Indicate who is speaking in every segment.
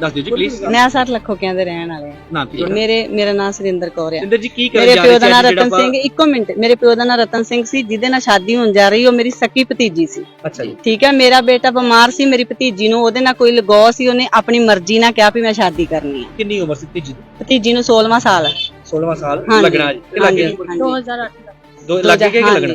Speaker 1: ਦੱਸ ਦਿਓ ਜੀ ਪਲੀਜ਼
Speaker 2: ਨਿਆ ਸਰ ਲੱਖੋਕਿਆਂ ਦੇ ਰਹਿਣ ਵਾਲੇ ਆ
Speaker 1: ਨਾ
Speaker 2: ਤੇ ਮੇਰੇ ਮੇਰਾ ਨਾਮ ਸੁਰਿੰਦਰ ਕੌਰ ਆ।
Speaker 1: ਸਿੰਦਰ ਜੀ ਕੀ ਕਰਨ
Speaker 2: ਮੇਰੇ
Speaker 1: ਜਾ
Speaker 2: ਪਿਓ
Speaker 1: ਰਹੇ
Speaker 2: ਦਾ
Speaker 1: ਸੀ
Speaker 2: ਨਾਮ
Speaker 1: ਅੱਜ ਜਿਹੜਾ
Speaker 2: ਰਤਨ
Speaker 1: ਆਪਾਂ-
Speaker 2: ਸਿੰਘ ਇੱਕੋ ਮਿੰਟ। ਮੇਰੇ ਪਿਓ ਦਾ ਨਾਮ ਰਤਨ ਸਿੰਘ ਸੀ ਜਿਹਦੇ ਨਾਲ ਸ਼ਾਦੀ ਹੋਣ ਜਾ ਰਹੀ ਉਹ ਮੇਰੀ ਸਕੀ ਭਤੀਜੀ ਸੀ।
Speaker 1: ਅੱਛਾ ਜੀ।
Speaker 2: ਠੀਕ ਹੈ ਮੇਰਾ ਬੇਟਾ ਬਿਮਾਰ ਸੀ ਮੇਰੀ ਭਤੀਜੀ ਨੂੰ ਉਹਦੇ ਨਾਲ ਕੋਈ ਲਗਾਅ ਸੀ ਉਹਨੇ ਆਪਣੀ ਮਰਜ਼ੀ ਨਾਲ ਕਿਹਾ ਵੀ ਮੈਂ ਸ਼ਾਦੀ ਕਰਨੀ ਹੈ
Speaker 1: ਕਿੰਨੀ ਉਮਰ ਸੀ ਤੀਜੀ
Speaker 2: ਭਤੀਜੀ ਨੂੰ 16ਵਾਂ ਸਾਲ ਹੈ
Speaker 1: 16ਵਾਂ ਸਾਲ
Speaker 2: ਹਾਂਜੀ,
Speaker 1: ਲੱਗਣਾ ਜੀ ਇਹ ਲੱਗੇ
Speaker 2: ਹਾਂਜੀ, 2008
Speaker 1: ਦੋ ਲੱਗੇ ਕਿ ਲੱਗਣਾ?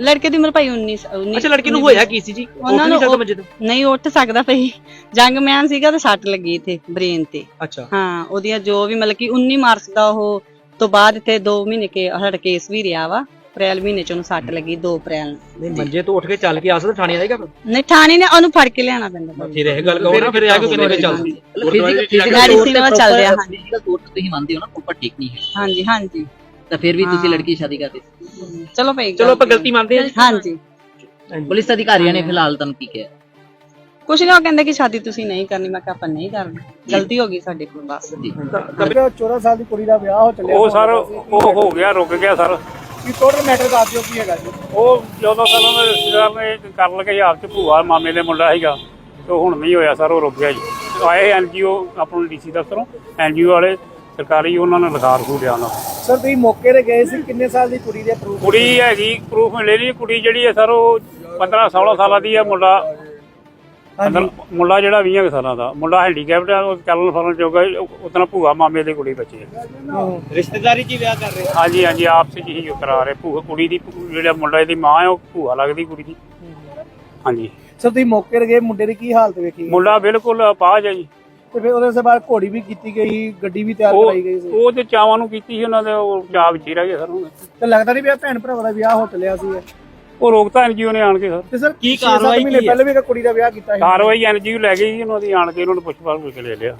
Speaker 2: ਲੜਕੇ ਦੀ ਉਮਰ ਭਾਈ 19 19
Speaker 1: ਅੱਛਾ ਲੜਕੀ ਨੂੰ ਹੋਇਆ ਕੀ ਸੀ ਜੀ?
Speaker 2: ਉਹਨਾਂ
Speaker 1: ਉਹਨਾਂ ਨੂੰ
Speaker 2: ਨੂੰ
Speaker 1: ਮੰਜੇ ਤੋਂ?
Speaker 2: ਨਹੀਂ ਉੱਠ ਸਕਦਾ ਭਾਈ। ਜੰਗਮੈਨ ਸੀਗਾ ਤੇ ਸੱਟ ਲੱਗੀ ਇੱਥੇ ਬ੍ਰੇਨ ਤੇ।
Speaker 1: ਅੱਛਾ।
Speaker 2: ਹਾਂ ਉਹਦੀਆਂ ਜੋ ਵੀ ਮਤਲਬ ਕਿ 19 ਮਾਰਚ ਦਾ ਉਹ ਤੋਂ ਬਾਅਦ ਇੱਥੇ 2 ਮਹੀਨੇ ਕੇ ਹੜ ਕੇਸ ਵੀ ਰਿਹਾ ਵਾ। ਅਪ੍ਰੈਲ ਮਹੀਨੇ ਚ ਉਹਨੂੰ ਸੱਟ ਲੱਗੀ 2 ਅਪ੍ਰੈਲ ਨੂੰ।
Speaker 1: ਨਹੀਂ ਮੰਜੇ ਤੋਂ ਉੱਠ ਕੇ ਚੱਲ ਕੇ ਆ ਸਕਦਾ ਥਾਣੇ ਆਏਗਾ
Speaker 2: ਨਹੀਂ ਥਾਣੇ ਨੇ ਉਹਨੂੰ ਫੜ ਕੇ ਲਿਆਣਾ ਪੈਂਦਾ ਭਾਈ।
Speaker 1: ਫਿਰ ਇਹ ਗੱਲ ਕਹੋ ਨਾ ਫਿਰ ਆ ਕੇ ਕਿੰਨੇ ਵੇ ਚੱਲਦੀ
Speaker 2: Medicine ਵੱਲ ਚੱਲਦੇ ਆ, ਹਾਂਜੀ।
Speaker 3: ਫਿਜ਼ੀਕਲ ਤੌਰ ਤੇ ਤੁਸੀਂ ਮੰਨਦੇ ਹੋ ਨਾ ਪ੍ਰੋਪਰ ਠੀਕ ਨਹੀਂ ਹੈ।
Speaker 2: ਹਾਂਜੀ ਹਾਂਜੀ।
Speaker 3: ਤਾਂ ਫਿਰ ਵੀ ਤੁਸੀਂ। ਲੜਕੀ ਦੀ ਸ਼ਾਦੀ ਕਰਦੇ
Speaker 2: ਚਲੋ ਭਾਈ
Speaker 1: ਚਲੋ ਆਪਾਂ ਗਲਤੀ ਮੰਨਦੇ ਹਾਂ ਜੀ।
Speaker 2: ਹਾਂਜੀ।
Speaker 3: ਪੁਲਿਸ ਅਧਿਕਾਰੀਆਂ ਨੇ ਫਿਲਹਾਲ ਤੁਹਾਨੂੰ ਕੀ ਕਿਹਾ?
Speaker 2: ਕੁਛ ਨਾ ਉਹ ਕਹਿੰਦੇ ਕਿ ਸ਼ਾਦੀ ਤੁਸੀਂ ਨਹੀਂ ਕਰਨੀ। ਮੈਂ ਕਿਹਾ ਆਪਾਂ ਨਹੀਂ ਕਰਨੀ। ਗਲਤੀ ਹੋ ਗਈ ਸਾਡੇ ਕੋਲ ਬਸ।
Speaker 3: ਜੀ।
Speaker 4: ਜਿਹੜਾ 14 ਸਾਲ ਦੀ ਕੁੜੀ ਦਾ ਵਿਆਹ ਹੋ ਚੱਲਿਆ।
Speaker 5: ਉਹ ਸਰ ਉਹ ਹੋ ਗਿਆ ਰੁਕ ਗਿਆ ਸਰ।
Speaker 4: ਕੀ ਟੋਟਲ ਮੈਟਰ ਦੱਸ ਦਿਓ ਕੀ ਹੈਗਾ ਜੀ?
Speaker 5: ਉਹ ਜਦੋਂ ਸਾਲਾਂ ਦੇ ਰਿਸ਼ਤੇਦਾਰ ਨੇ ਕਰ ਲਗੇ ਆਪ ਚ ਭੂਆ ਮਾਮੇ ਦੇ ਮੁੰਡਾ ਸੀਗਾ ਤੇ ਹੁਣ ਨਹੀਂ ਹੋਇਆ ਸਰ ਉਹ ਰੁਕ ਗਿਆ ਜੀ। ਆਏ ਐਨਜੀਓ ਆਪਣਾ ਡੀਸੀ ਦਫ਼ਤਰੋਂ ਐਨਜੀਓ ਵਾਲੇ ਸਰਕਾਰੀ ਉਹਨਾਂ ਨੇ ਲਿਖਾ ਰਖੂ ਲਿਆ ਉਹਨਾਂ ਨੂੰ।
Speaker 4: ਸਰ ਤੁਸੀਂ ਮੌਕੇ ਤੇ ਗਏ ਸੀ ਕਿੰਨੇ ਸਾਲ ਦੀ ਕੁੜੀ ਦੇ ਪ੍ਰੂਫ
Speaker 5: ਕੁੜੀ ਹੈਗੀ ਪ੍ਰੂਫ ਮਿਲੇ ਨਹੀਂ ਕੁੜੀ ਜਿਹੜੀ ਹੈ ਸਰ ਉਹ 15 16 ਸਾਲਾਂ ਦੀ ਹੈ ਮੁੰਡਾ। ਅੰਦਰ ਮੁੰਡਾ ਜਿਹੜਾ 20 ਕੁ ਸਾਲਾਂ ਦਾ। ਮੁੰਡਾ ਹੈਂਡੀਕੈਪਟ ਹੈ ਉਹ ਚੱਲਣ ਫਿਰਨ ਜੋਗਾ ਉਤਨਾ ਭੂਆ ਮਾਮੇ ਦੇ ਕੁੜੀ ਬੱਚੇ ਹੈ।
Speaker 4: ਰਿਸ਼ਤੇਦਾਰੀ 'ਚ ਵਿਆਹ ਕਰ ਰਹੇ
Speaker 5: ਹਾਂਜੀ ਹਾਂਜੀ ਆਪਸ ਵਿੱਚ ਹੀ ਕਰਾ ਰਹੇ। ਭੂਆ ਕੁੜੀ ਦੀ ਜਿਹੜਾ ਮੁੰਡਾ ਦੀ ਮਾਂ ਹੈ ਉਹ ਭੂਆ ਲੱਗਦੀ ਕੁੜੀ ਦੀ। ਹਾਂਜੀ।
Speaker 4: ਸਰ ਤੁਸੀਂ ਮੌਕੇ ਤੇ ਗਏ ਮੁੰਡੇ ਦੀ ਕੀ ਹਾਲਤ ਵੇਖੀ?
Speaker 5: ਮੁੰਡਾ ਬਿਲਕੁਲ ਅਪਾਹਜ ਹੈ ਜੀ।
Speaker 4: ਤੇ ਫਿਰ ਉਹਦੇ ਸੇ ਬਾਅਦ ਘੋੜੀ ਵੀ ਕੀਤੀ ਗਈ ਗੱਡੀ ਵੀ ਤਿਆਰ
Speaker 5: ਉਹ
Speaker 4: ਕਰਾਈ ਗਈ ਸੀ
Speaker 5: ਉਹ ਤੇ ਚਾਵਾਂ ਨੂੰ ਕੀਤੀ ਸੀ ਉਹਨਾਂ ਦੇ ਉਹ ਚਾਅ ਵਿੱਚ ਹੀ ਰਹਿ ਗਏ ਸਰ ਦੇ।
Speaker 4: ਤੇ ਲੱਗਦਾ ਨਹੀਂ ਵੀ ਇਹ ਭੈਣ ਭਰਾਵਾਂ ਦਾ ਵਿਆਹ ਹੋ ਚੱਲਿਆ ਸੀ ਇਹ।
Speaker 5: ਉਹ ਰੋਕਤਾ ਐਨਜੀਓ ਨੇ ਆਣ ਕੇ ਸਰ
Speaker 4: ਤੇ ਸਰ
Speaker 1: ਕੀ ਕਾਰਵਾਈ
Speaker 4: ਮਹੀਨੇ
Speaker 1: ਕੀ ਹੈ?
Speaker 4: ਪਹਿਲੇ ਵੀ ਇੱਕ ਕੁੜੀ ਦਾ ਵਿਆਹ ਕੀਤਾ ਸੀ
Speaker 5: ਕਾਰਵਾਈ ਐਨਜੀਓ ਲੈ ਗਈ ਜੀ ਉਹਨਾਂ ਦੀ ਆਣ ਕੇ ਉਹਨਾਂ ਨੂੰ ਪੁੱਛ ਪਾਛ ਕੇ ਲੈ ਲਿਆ